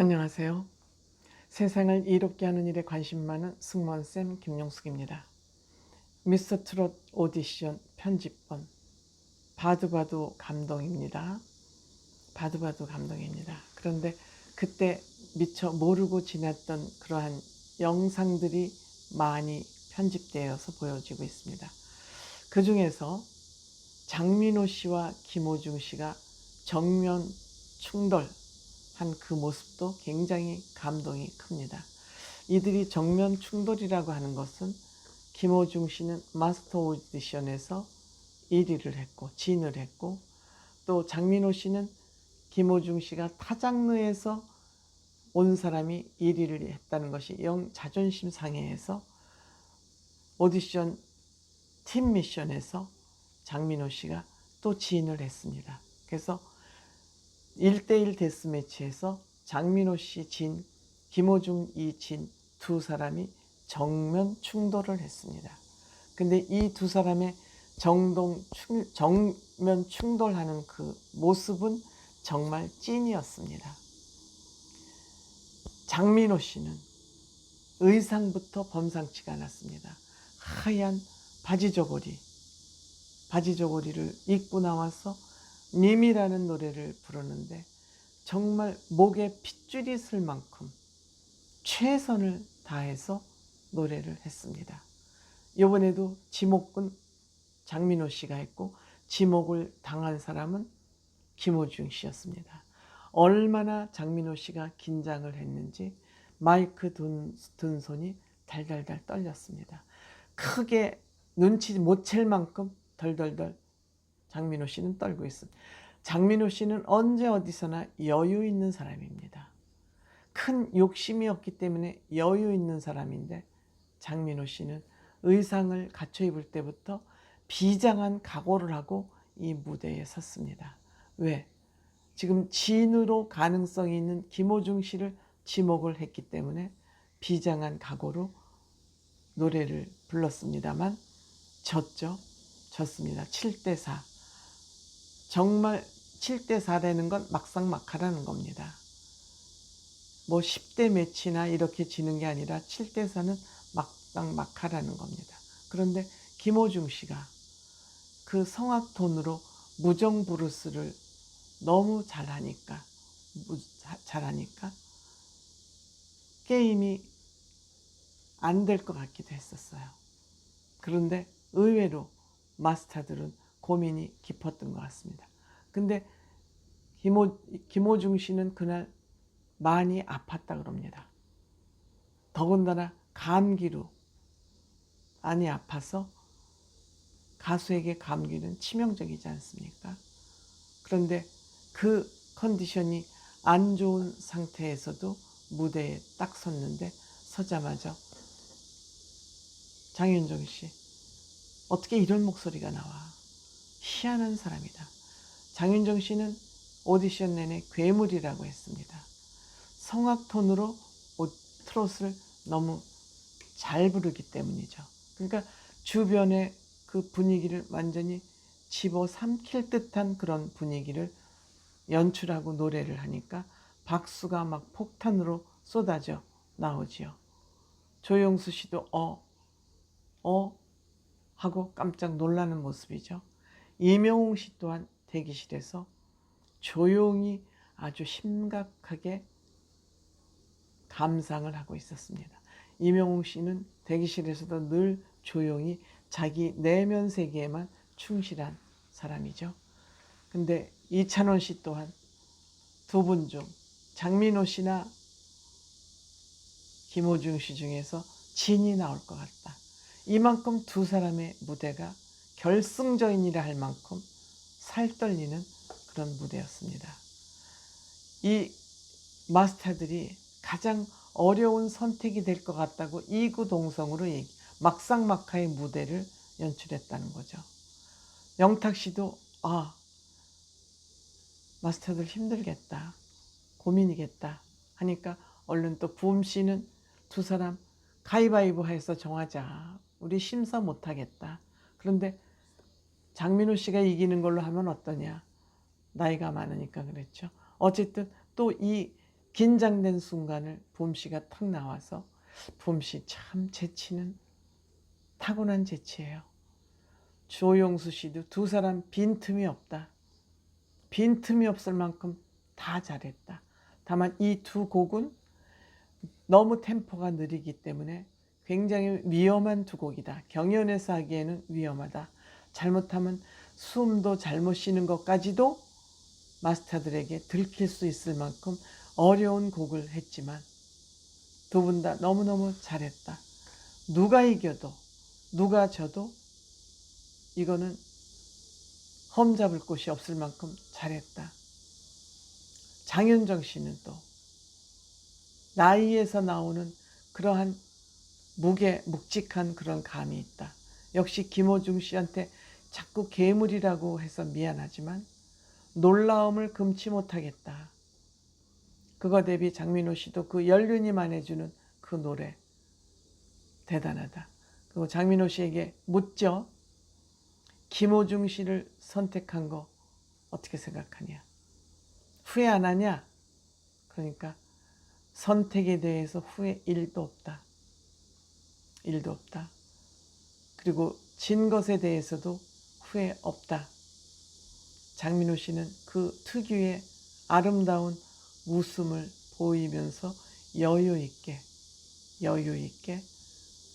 안녕하세요. 세상을 이롭게 하는 일에 관심 많은 승무원쌤 김용숙입니다. 미스터 트롯 오디션 편집본 봐도 감동입니다. 봐도 감동입니다. 그런데 그때 미처 모르고 지났던 그러한 영상들이 많이 편집되어서 보여지고 있습니다. 그 중에서 장민호 씨와 김호중 씨가 정면 충돌 한 그 모습도 굉장히 감동이 큽니다. 이들이 정면 충돌이라고 하는 것은 김호중 씨는 마스터 오디션에서 1위를 했고 진을 했고 또 장민호 씨는 김호중 씨가 타 장르에서 온 사람이 1위를 했다는 것이 영 자존심 상해해서 오디션 팀 미션에서 장민호 씨가 또 진을 했습니다. 그래서 1대1 데스매치에서 장민호 씨 진, 김호중 이 진 두 사람이 정면 충돌을 했습니다. 근데 이 두 사람의 정동 충, 정면 충돌하는 그 모습은 정말 찐이었습니다. 장민호 씨는 의상부터 범상치가 않았습니다. 하얀 바지 저고리, 바지 저고리를 입고 나와서 님이라는 노래를 부르는데 정말 목에 핏줄이 슬 만큼 최선을 다해서 노래를 했습니다. 이번에도 지목은 장민호 씨가 했고 지목을 당한 사람은 김호중 씨였습니다. 얼마나 장민호 씨가 긴장을 했는지 마이크 든, 든 손이 달달달 떨렸습니다. 크게 눈치 못 챌 만큼 덜덜덜 장민호 씨는 떨고 있습니다. 장민호 씨는 언제 어디서나 여유 있는 사람입니다. 큰 욕심이 없기 때문에 여유 있는 사람인데 장민호 씨는 의상을 갖춰 입을 때부터 비장한 각오를 하고 이 무대에 섰습니다. 왜? 지금 진으로 가능성이 있는 김호중 씨를 지목을 했기 때문에 비장한 각오로 노래를 불렀습니다만 졌죠. 졌습니다. 7대 4. 정말 7대 4라는 건 막상막하라는 겁니다. 뭐 10대 매치나 이렇게 지는 게 아니라 7대 4는 막상막하라는 겁니다. 그런데 김호중 씨가 그 성악 톤으로 무정 브루스를 너무 잘하니까 잘하니까 게임이 안 될 것 같기도 했었어요. 그런데 의외로 마스터들은 고민이 깊었던 것 같습니다. 근데 김호, 김호중 씨는 그날 많이 아팠다 그럽니다. 더군다나 감기로 많이 아파서 가수에게 감기는 치명적이지 않습니까? 그런데 그 컨디션이 안 좋은 상태에서도 무대에 딱 섰는데 서자마자 장윤정 씨 어떻게 이런 목소리가 나와 희한한 사람이다. 장윤정 씨는 오디션 내내 괴물이라고 했습니다. 성악 톤으로 트롯을 너무 잘 부르기 때문이죠. 그러니까 주변의 그 분위기를 완전히 집어 삼킬 듯한 그런 분위기를 연출하고 노래를 하니까 박수가 막 폭탄으로 쏟아져 나오지요. 조영수 씨도 어, 어 하고 깜짝 놀라는 모습이죠. 이명웅 씨 또한 대기실에서 조용히 아주 심각하게 감상을 하고 있었습니다. 이명웅 씨는 대기실에서도 늘 조용히 자기 내면 세계에만 충실한 사람이죠. 근데 이찬원 씨 또한 두 분 중 장민호 씨나 김호중 씨 중에서 진이 나올 것 같다. 이만큼 두 사람의 무대가 결승전이라 할 만큼 살떨리는 그런 무대였습니다. 이 마스터들이 가장 어려운 선택이 될 것 같다고 이구동성으로 막상막하의 무대를 연출했다는 거죠. 영탁 씨도 아 마스터들 힘들겠다 고민이겠다 하니까 얼른 또 부음 씨는 두 사람 가위바위보 해서 정하자 우리 심사 못하겠다 그런데 장민호 씨가 이기는 걸로 하면 어떠냐 나이가 많으니까 그랬죠 어쨌든 또 이 긴장된 순간을 봄 씨가 탁 나와서 봄 씨 참 재치는 타고난 재치예요. 조용수 씨도 두 사람 빈틈이 없다. 빈틈이 없을 만큼 다 잘했다. 다만 이 두 곡은 너무 템포가 느리기 때문에 굉장히 위험한 두 곡이다. 경연에서 하기에는 위험하다. 잘못하면 숨도 잘못 쉬는 것까지도 마스터들에게 들킬 수 있을 만큼 어려운 곡을 했지만 두 분 다 너무너무 잘했다. 누가 이겨도 누가 져도 이거는 험잡을 곳이 없을 만큼 잘했다. 장윤정 씨는 또 나이에서 나오는 그러한 무게, 묵직한 그런 감이 있다. 역시 김호중 씨한테 자꾸 괴물이라고 해서 미안하지만 놀라움을 금치 못하겠다. 그거 대비 장민호 씨도 그 연륜이만 해주는 그 노래 대단하다. 그리고 장민호 씨에게 묻죠. 김호중 씨를 선택한 거 어떻게 생각하냐? 후회 안 하냐? 그러니까 선택에 대해서 후회 일도 없다. 일도 없다. 그리고 진 것에 대해서도 후회 없다. 장민호 씨는 그 특유의 아름다운 웃음을 보이면서 여유 있게 여유 있게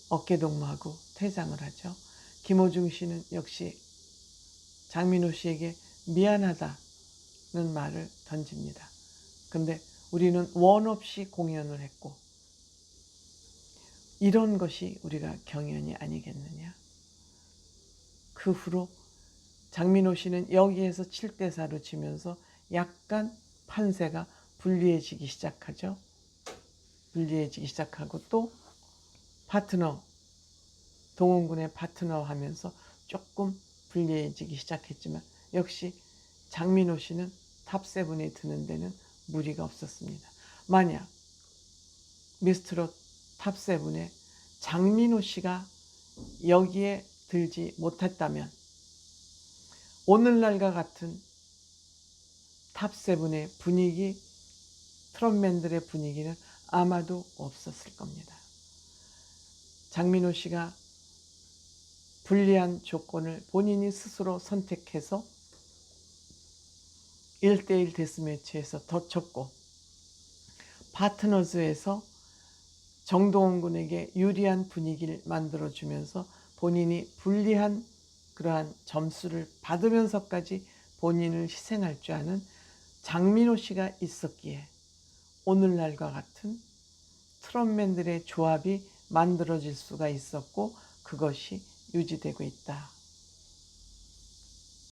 어깨 동무하고 퇴장을 하죠. 김호중 씨는 역시 장민호 씨에게 미안하다는 말을 던집니다. 근데 우리는 원 없이 공연을 했고 이런 것이 우리가 경연이 아니겠느냐. 그 후로 장민호 씨는 여기에서 7대 4로 지면서 약간 판세가 불리해지기 시작하죠. 불리해지기 시작하고 또 파트너 동원군의 파트너 하면서 조금 불리해지기 시작했지만 역시 장민호 씨는 탑세븐에 드는 데는 무리가 없었습니다. 만약 미스트롯 탑세븐에 장민호 씨가 여기에 들지 못했다면 오늘날과 같은 탑세븐의 분위기, 트롯맨들의 분위기는 아마도 없었을 겁니다. 장민호 씨가 불리한 조건을 본인이 스스로 선택해서 1대1 데스매치에서 더 쳤고 파트너즈에서 정동원 군에게 유리한 분위기를 만들어주면서 본인이 불리한 그러한 점수를 받으면서까지 본인을 희생할 줄 아는 장민호 씨가 있었기에 오늘날과 같은 트롯맨들의 조합이 만들어질 수가 있었고 그것이 유지되고 있다.